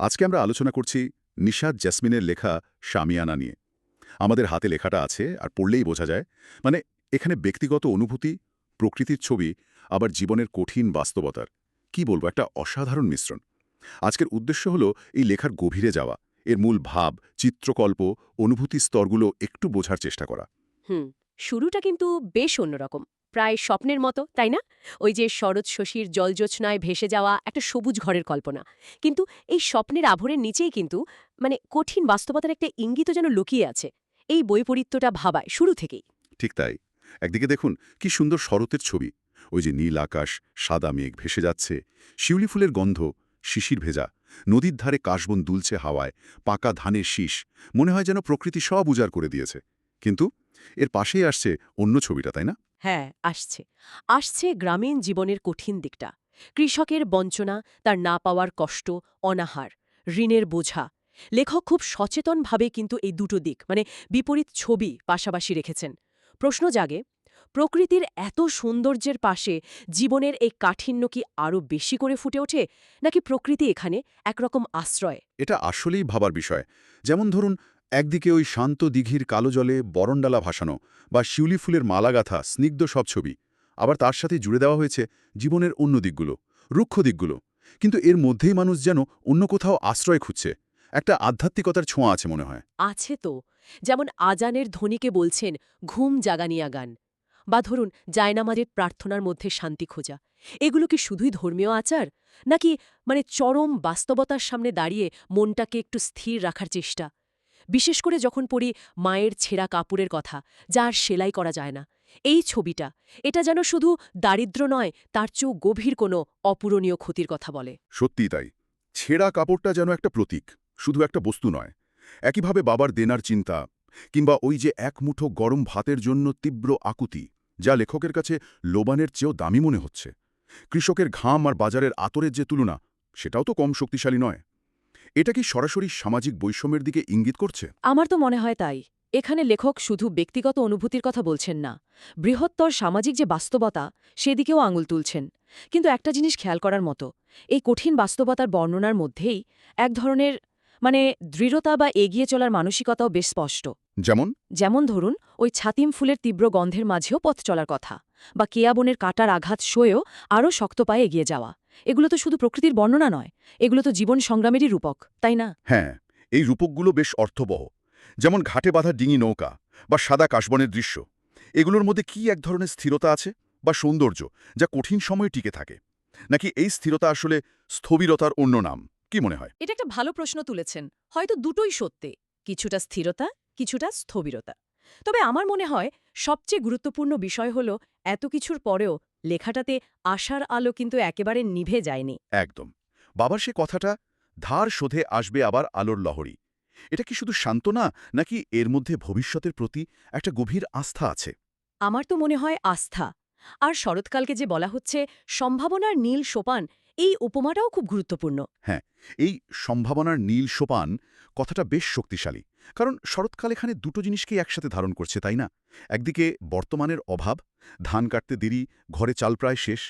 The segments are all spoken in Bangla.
আজকে আমরা আলোচনা করছি নিশাদ জ্যাসমিনের লেখা শামিয়ানা নিয়ে। আমাদের হাতে লেখাটা আছে আর পড়লেই বোঝা যায়। মানে এখানে ব্যক্তিগত অনুভূতি, প্রকৃতির ছবি, আবার জীবনের কঠিন বাস্তবতার। কি বলব, একটা অসাধারণ মিশ্রণ। আজকের উদ্দেশ্য হলো এই লেখার গভীরে যাওয়া, এর মূল ভাব, চিত্রকল্প, অনুভূতি স্তরগুলো একটু বোঝার চেষ্টা করা। হুম, শুরুটা কিন্তু বেশ অন্যরকম। প্রায় স্বপ্নের মতো, তাই না? ওই যে শরৎ শশীর জলজোৎস্নায় ভেসে যাওয়া একটা সবুজ ঘরের কল্পনা। কিন্তু এই স্বপ্নের আভরের নিচেই কিন্তু মানে কঠিন বাস্তবতার একটা ইঙ্গিত যেন লুকিয়ে আছে। এই বৈপরীত্যটা ভাবায় শুরু থেকেই। ঠিক তাই। একদিকে দেখুন, কি সুন্দর শরতের ছবি। ওই যে নীল আকাশ, সাদা মেঘ ভেসে যাচ্ছে। শিউলি ফুলের গন্ধ, শিশির ভেজা। নদীর ধারে কাশবন দুলছে হাওয়ায়, পাকা ধানের শীষ। মনে হয় যেন প্রকৃতি সব উজাড় করে দিয়েছে। কিন্তু এর পাশেই আসছে অন্য ছবিটা তাই না? হ্যাঁ আসছে। আসছে গ্রামীণ জীবনের কঠিন দিকটা। কৃষকের বঞ্চনা তার না পাওয়ার কষ্ট অনাহার ঋণের বোঝা। লেখক খুব সচেতনভাবে কিন্তু এই দুটো দিক মানে বিপরীত ছবি পাশাপাশি রেখেছেন। প্রশ্ন জাগে প্রকৃতির এত সৌন্দর্যের পাশে জীবনের এই কাঠিন্য কি আরও বেশি করে ফুটে ওঠে নাকি প্রকৃতি এখানে একরকম আশ্রয়? এটা আসলেই ভাবার বিষয়। যেমন ধরুন একদিকে ওই শান্ত দিঘির কালো জলে বরণডালা ভাসানো বা শিউলি ফুলের মালাগাথা স্নিগ্ধ সব ছবি, আবার তার সাথে জুড়ে দেওয়া হয়েছে জীবনের অন্য দিকগুলো, রুক্ষ দিকগুলো। কিন্তু এর মধ্যেই মানুষ যেন অন্য কোথাও আশ্রয় খুঁজছে, একটা আধ্যাত্মিকতার ছোঁয়া আছে মনে হয়। আছে তো, যেমন আজানের ধ্বনিকে বলছেন, ঘুম জাগানিয়া গান বা ধরুন, জায়নামাজের প্রার্থনার মধ্যে শান্তি খোঁজা। এগুলো কি শুধুই ধর্মীয় আচার? নাকি মানে চরম বাস্তবতার সামনে দাঁড়িয়ে মনটাকে একটু স্থির রাখার চেষ্টা? বিশেষ করে যখন পড়ি মায়ের ছেঁড়া কাপড়ের কথা, যা আর সেলাই করা যায় না। এই ছবিটা, এটা যেন শুধু দারিদ্র নয়, তার চেয়েও গভীর কোনো অপূরণীয় ক্ষতির কথা বলে। সত্যিই তাই। ছেঁড়া কাপড়টা যেন একটা প্রতীক, শুধু একটা বস্তু নয়। একইভাবে বাবার দেনার চিন্তা, কিংবা ওই যে এক মুঠো গরম ভাতের জন্য তীব্র আকুতি, যা লেখকের কাছে লোবানের চেয়েও দামি মনে হচ্ছে। কৃষকের ঘাম আর বাজারের আতরের যে তুলনা, সেটাও তো কম শক্তিশালী নয়। এটা কি সরাসরি সামাজিক বৈষম্যের দিকে ইঙ্গিত করছে? আমার তো মনে হয় তাই। এখানে লেখক শুধু ব্যক্তিগত অনুভূতির কথা বলছেন না। বৃহত্তর সামাজিক যে বাস্তবতা সেদিকেও আঙুল তুলছেন। কিন্তু একটা জিনিস খেয়াল করার মতো এই কঠিন বাস্তবতার বর্ণনার মধ্যেই এক ধরনের মানে দৃঢ়তা বা এগিয়ে চলার মানসিকতাও বেশ স্পষ্ট। যেমন? যেমন ধরুন ওই ছাতিম ফুলের তীব্র গন্ধের মাঝেও পথ চলার কথা। বা কেয়াবনের কাটার আঘাত সয়েও আরও শক্ত পায়ে এগিয়ে যাওয়া। এগুলো তো শুধু প্রকৃতির বর্ণনা নয় এগুলো তো জীবন সংগ্রামেরই রূপক তাই না? হ্যাঁ এই রূপকগুলো বেশ অর্থবহ যেমন ঘাটে বাঁধা ডিঙি নৌকা বা সাদা কাশবনের দৃশ্য। এগুলোর মধ্যে কি এক ধরনের স্থিরতা আছে বা সৌন্দর্য যা কঠিন সময়ে টিকে থাকে? নাকি এই স্থিরতা আসলে স্থবিরতার অন্য নাম কি মনে হয়? এটা একটা ভালো প্রশ্ন তুলেছেন হয়তো দুটোই সত্যি কিছুটা স্থিরতা কিছুটা স্থবিরতা। তবে আমার মনে হয় সবচেয়ে গুরুত্বপূর্ণ বিষয় হল এত কিছুর পরেও লেখাটাতে আশার আলো কিন্তু একেবারে নিভে যায়নি। একদম। বাবার সে কথাটা ধার শোধে আসবে আবার আলোর লহরী। এটা কি শুধু সান্ত্বনা নাকি এর মধ্যে ভবিষ্যতের প্রতি একটা গভীর আস্থা আছে? আমার তো মনে হয় আস্থা। আর শরৎকালকে যে বলা হচ্ছে সম্ভাবনার নীল সোপান এই উপমাটাও খুব গুরুত্বপূর্ণ। হ্যাঁ এই সম্ভাবনার নীল সোপান কথাটা বেশ শক্তিশালী কারণ শরৎকাল এখানে দুটো জিনিসকেই একসাথে ধারণ করছে তাই না? একদিকে বর্তমানের অভাব ধান কাটতে দেরি ঘরে চাল প্রায় শেষ।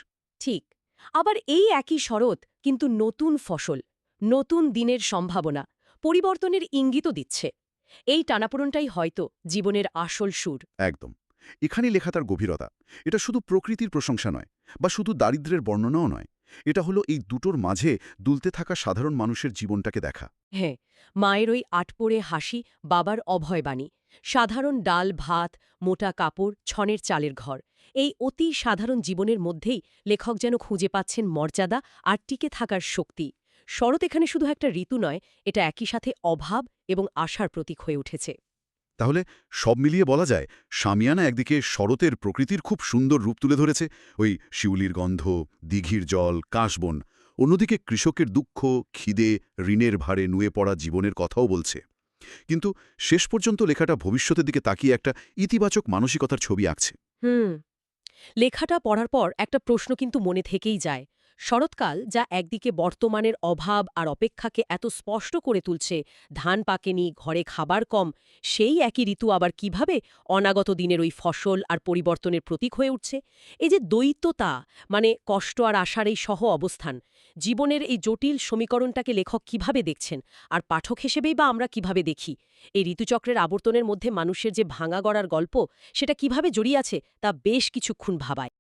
ঠিক আবার এই একই শরৎ কিন্তু নতুন ফসল নতুন দিনের সম্ভাবনা পরিবর্তনের ইঙ্গিতও দিচ্ছে। এই টানাপোড়নটাই হয়তো জীবনের আসল সুর। একদম এখানে লেখা তার গভীরতা এটা শুধু প্রকৃতির প্রশংসা নয় বা শুধু দারিদ্র্যের বর্ণনাও নয় এটা হলো এই দুটোর মাঝে দুলতে থাকা সাধারণ মানুষের জীবনটাকে দেখা। হ্যাঁ মায়ের ওই আটপোড়ে হাসি, বাবার অভয়বাণী, সাধারণ ডাল, ভাত, মোটা কাপড়, ছনের চালের ঘর, এই অতি সাধারণ জীবনের মধ্যেই লেখক যেন খুঁজে পাচ্ছেন মর্যাদা আর টিকে থাকার শক্তি। শরৎ এখানে শুধু একটা ঋতু নয়, এটা একই সাথে অভাব এবং আশার প্রতীক হয়ে উঠেছে। তাহলে সব মিলিয়ে বলা যায়, সামিয়ানা একদিকে শরতের প্রকৃতির খুব সুন্দর রূপ তুলে ধরেছে, ওই শিউলির গন্ধ, দিঘির জল, কাশবন, অন্যদিকে কৃষকের দুঃখ, খিদে, ঋণের ভারে নুয়ে পড়া জীবনের কথাও বলছে। কিন্তু শেষ পর্যন্ত লেখাটা ভবিষ্যতের দিকে তাকিয়ে একটা ইতিবাচক মানসিকতার ছবি আঁকছে। হুম, লেখাটা পড়ার পর একটা প্রশ্ন কিন্তু মনে থেকেই যায় শরৎকাল, যা একদিকে বর্তমানের অভাব আর অপেক্ষাকে এত স্পষ্ট করে তুলছে, ধান পাকেনি, ঘরে খাবার কম, সেই একই ঋতু আবার কীভাবে অনাগত দিনের ওই ফসল আর পরিবর্তনের প্রতীক হয়ে উঠছে? এই যে দ্বৈততা মানে কষ্ট আর আশার এই সহ অবস্থান, জীবনের এই জটিল সমীকরণটাকে লেখক কীভাবে দেখছেন? আর পাঠক হিসেবেই বা আমরা কীভাবে দেখি? এই ঋতুচক্রের আবর্তনের মধ্যে মানুষের যে ভাঙা গড়ার গল্প, সেটা কীভাবে জড়িয়ে আছে, তা বেশ কিছুক্ষণ ভাবায়।